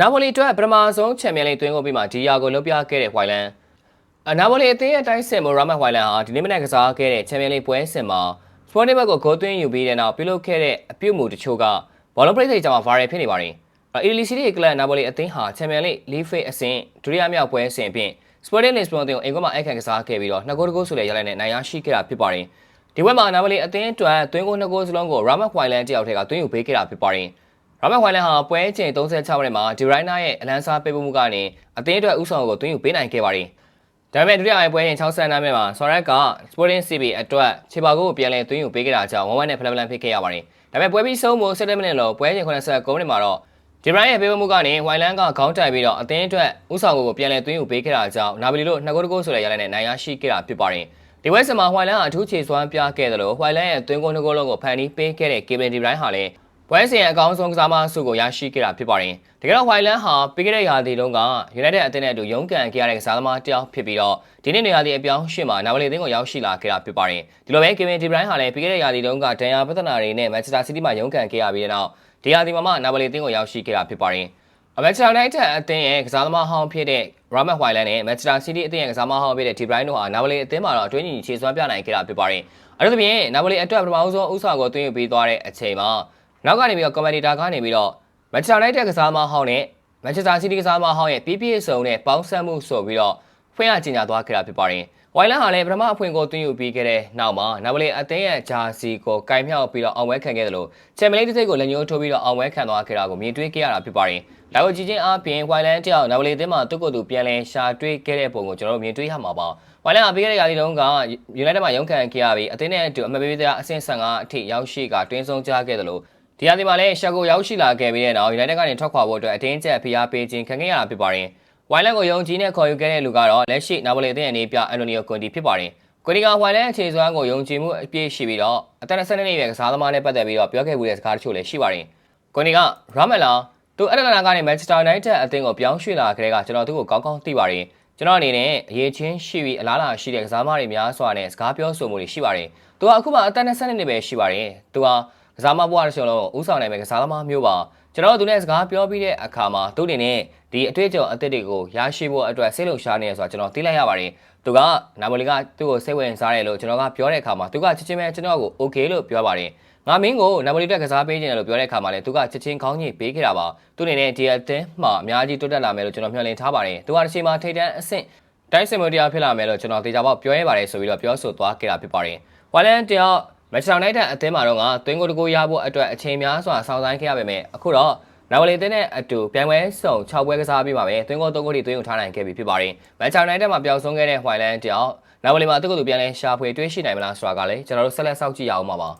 နာပိုလီအတွက်ပထမဆုံးချန်ပီယံလိသွင်းကုန်ပြီးမှဒီယာကိုလုပ်ပြခဲ့တဲ့ဝိုင်လန်အနာပိုလီအသင်းရဲ့တိုင်းဆင်မိုရာမတ်ဝိုင်လန်ဟာဒီနေ့မနက်ကစားခဲ့တဲ့ချန်ပီယံလိပွဲစဉ်မှာစပေါ်တင်ဘက်ကိုဂိုးသွင်းယူပြီးတဲ့နောက်ပြုလုပ်ခဲ့တဲ့အပြုတ်မှုတချို့ကဘောလုံးပရိသတ်ကြောင့်ဗာရယ်ဖြစ်နေပါတယ်အီလီစီရီကလပ်နာပိုလီအသင်းဟာချန်ပီယံလိလီဖေးအဆင့်ဒုတိယမြောက်ပွဲစဉ်အပြင်စပေါ်တင်လစ်စပွန်တင်ကိုအင်ကွန်မှာအခန့်ကစားခဲ့ပြီးတော့နှစ်ဂိုးတဂိုးဆိုတဲ့ရလဒ်နဲ့နိုင်ရရှိခဲ့တာဖြစ်ပါတယ်ဒီဘက်မှာနာပိုလီအသင်းအတွက်သွင်းဂိုးနှစ်ဂိုးစလုံးကိုရာမတ်ဝိုင်လန်တယောက်ထဲကသွင်းယူပေးခဲ့တာဖြစ်ပါတယ် ရာမတ်ဝိုင်လန်ဟာပွဲချိန်36မိနစ်မှာဒီရိုင်းနာရဲ့အလန်းစားပေးပို့မှုကနေအသင်းအတွက်ဥဆောင်ကိုသွင်းယူပေးနိုင်ခဲ့ပါတယ်ဒါပေမဲ့ဒုတိယပိုင်းပွဲချိန်62မိနစ်မှာဆော်ရက်က Sporting CB အတွက်ခြေပါကိုပြန်လည်သွင်းယူပေးခဲ့တာကြောင့်ဝမ်ဝမ်နဲ့ဖလန်ဖလန်ဖြစ်ခဲ့ရပါတယ်ဒါပေမဲ့ပွဲပြီးဆုံးမှု17မိနစ်လောက်ပွဲချိန်89မိနစ်မှာတော့ဒီဘရိုင်းရဲ့ပေးပို့မှုကနေဝိုင်လန်ကခေါင်းတိုက်ပြီးတော့အသင်းအတွက်ဥဆောင်ကိုပြန်လည်သွင်းယူပေးခဲ့တာကြောင့်နာဘီလီတို့နှစ်ဂိုးတဂိုးဆိုတဲ့ရလဒ်နဲ့နိုင်ရရှိခဲ့တာဖြစ်ပါတယ်ဒီဝက်စမှာဟွိုင်လန်ကအထူးခြေစွမ်းပြခဲ့တယ်လို့ဟွိုင်လန်ရဲ့သွင်းကုန်တစ်ကိုးလုံးကိုဖန်တီးပေးခဲ့တဲ့ကေဗင်ဒီဘရိုင်းဟာလည်း ပွဲစဉ်အကောင်းဆုံးကစားမဆုကိုရရှိခဲ့တာဖြစ်ပါတယ်။တကယ်တော့ဟွိုင်လန်ဟာပြီးခဲ့တဲ့ရာသီတုန်းက United အသင်းနဲ့အတူရုန်းကန်ခဲ့ရတဲ့ကစားသမားတစ်ယောက်ဖြစ်ပြီးတော့ဒီနေ့နေရာသည့်အပြောင်းရှင်းမှာနာဝလီအသင်းကိုရောက်ရှိလာခဲ့တာဖြစ်ပါတယ်။ဒီလိုပဲကေဗင်ဒီဘရိုင်းဟာလည်းပြီးခဲ့တဲ့ရာသီတုန်းကဒဏ်ရာပြဿနာတွေနဲ့မန်ချက်စတာစီးတီးမှာရုန်းကန်ခဲ့ရပြီးတဲ့နောက်ဒီရာသီမှာမှနာဝလီအသင်းကိုရောက်ရှိခဲ့တာဖြစ်ပါတယ်။အမက်ချာနိုင်တဲ့အသင်းရဲ့ကစားသမားဟောင်းဖြစ်တဲ့ရာမတ်ဟွိုင်လန်နဲ့မန်ချက်စတာစီးတီးအသင်းရဲ့ကစားသမားဟောင်းဖြစ်တဲ့ဒီဘရိုင်းတို့ဟာနာဝလီအသင်းမှာတော့အတွင်းကြီးခြေစွမ်းပြနိုင်ခဲ့တာဖြစ်ပါတယ်။အဲဒါပြင်နာဝလီအတွက်ပထမဆုံးဥဆောင်ကိုသွင်းယူပေးသွားတဲ့အချိန်မှာ နောက်ကနေပြီးတော့ကွန်မန်ဒီတာကနေပြီးတော့မန်ချက်စတာနိုင်တဲ့ကစားသမားဟောင်းနဲ့မန်ချက်စတာစီးတီးကစားသမားဟောင်းရဲ့ပြည့်ပြည့်စုံတဲ့ပေါင်းစပ်မှုဆိုပြီးတော့ဖွင့်ရကျင်ညာသွားခဲ့တာဖြစ်ပါတယ်။ဝိုင်လန်ဟာလည်းပထမအဖွင့်ကိုသွင်းယူပြီးခဲ့တဲ့နောက်မှာနာဝလီအသင်းရဲ့ဂျာစီကိုကင်မြောက်ပြီးတော့အောင်ပွဲခံခဲ့တယ်လို့ချန်ပီယံလိတစ်စိတ်ကိုလက်ညှိုးထိုးပြီးတော့အောင်ပွဲခံသွားခဲ့တာကိုမြင်တွေ့ခဲ့ရတာဖြစ်ပါတယ်။လာဝကြီးချင်းအပြင်ဝိုင်လန်တယောက်နာဝလီအသင်းမှာသူ့ကိုယ်သူပြန်လည်ရှာတွေ့ခဲ့တဲ့ပုံကိုကျွန်တော်တို့မြင်တွေ့ရမှာပါ။ဝိုင်လန်အပြီးခဲ့တဲ့ရာသီတုန်းကယူနိုက်တက်မှာရုန်းကန်ခဲ့ရပြီးအသင်းနဲ့အတူအမပေးတဲ့အဆင့်15အထိရောက်ရှိကတွင်းဆုံးကြခဲ့တယ်လို့ ဒီရာသီမှာလည်းရှာကိုရောက်ရှိလာခဲ့ပြီးတဲ့နောက်ယူနိုက်တက်ကနေထွက်ခွာဖို့အတွက်အတင်းကျပ်ဖိအားပေးခြင်းခံခဲ့ရတာဖြစ်ပါတယ်။ဝိုင်လန်ကိုယုံကြည်နဲ့ခေါ်ယူခဲ့တဲ့လူကတော့လက်ရှိနာဝလီအသင်းအနေပြအန်တိုနီယိုကွန်တီဖြစ်ပါတယ်။ကွန်တီကဝိုင်လန်အခြေစွမ်းကိုယုံကြည်မှုအပြည့်ရှိပြီးတော့အသက်22နှစ်အရွယ်ကစားသမားနဲ့ပတ်သက်ပြီးတော့ပြောခဲ့မှုတဲ့စကားတချို့လည်းရှိပါတယ်။ကွန်တီကရာမလာသူအက်တလန်နာကနေမန်ချက်စတာယူနိုက်တက်အသင်းကိုပြောင်းရွှေ့လာခဲ့တဲ့ကကျွန်တော်သူ့ကိုကောင်းကောင်းသိပါတယ်။ကျွန်တော်အနေနဲ့အရေးချင်းရှိပြီးအလားအလာရှိတဲ့ကစားသမားတွေများစွာနဲ့စကားပြောဆိုမှုတွေရှိပါတယ်။သူကအခုမှအသက်22နှစ်ပဲရှိပါတယ်။သူကက စားမဘွားတစ်စုံလုံးဥဆောင်နိုင်မဲ့ကစားသမားမျိုးပါကျွန်တော်တို့သူနဲ့စကားပြောပြီးတဲ့အခါမှာသူ့အနေနဲ့ဒီအတွေ့အကြုံအသစ်တွေကိုရရှိဖို့အတွက်စိတ်လှုပ်ရှားနေရဆိုတာကျွန်တော်သိလိုက်ရပါတယ်သူကနာမိုလီကသူ့ကိုစိတ်ဝင်စားတယ်လို့ကျွန်တော်ကပြောတဲ့အခါမှာသူကချက်ချင်းပဲကျွန်တော်ကို okay လို့ပြောပါတယ်ငါမင်းကိုနာမိုလီတက်ကစားပေးခြင်းလို့ပြောတဲ့အခါမှာလည်းသူကချက်ချင်းခေါင်းညိတ်ပေးခဲ့တာပါသူအနေနဲ့ဒီအတင်းမှအများကြီးတိုးတက်လာမယ်လို့ကျွန်တော်မျှော်လင့်ထားပါတယ်သူကတစ်ချိန်မှာထိတ်တန်းအဆင့်တိုင်းစင်မတရားဖြစ်လာမယ်လို့ကျွန်တော်သေချာပေါက်ပြောရဲပါတယ်ဆိုပြီးတော့ပြောဆိုသွားခဲ့တာဖြစ်ပါတယ်ဝိုင်လန်တယောက် မက်ချ်နိုင်တဲ့အသင်းမှာတော့ကသွင်းကိုတကူရဖို့အတွက်အချိန်များစွာစောင့်ဆိုင်းခဲ့ရပေမဲ့အခုတော့နောက်လေတင်းနဲ့အတူပြိုင်ပွဲစုံ6ပွဲကစားပြီးပါပဲသွင်းကို3ကိုထိသွင်းယူထားနိုင်ခဲ့ပြီဖြစ်ပါတယ်မက်ချ်နိုင်တဲ့မှာပျောက်ဆုံးခဲ့တဲ့ဟွိုင်လန်တယောက်နောက်လေမှာသူ့ကိုယ်သူပြန်လဲရှာဖွေတွေးရှိနိုင်မလားဆိုတာကလည်းကျွန်တော်တို့ဆက်လက်စောင့်ကြည့်ရအောင်ပါပါ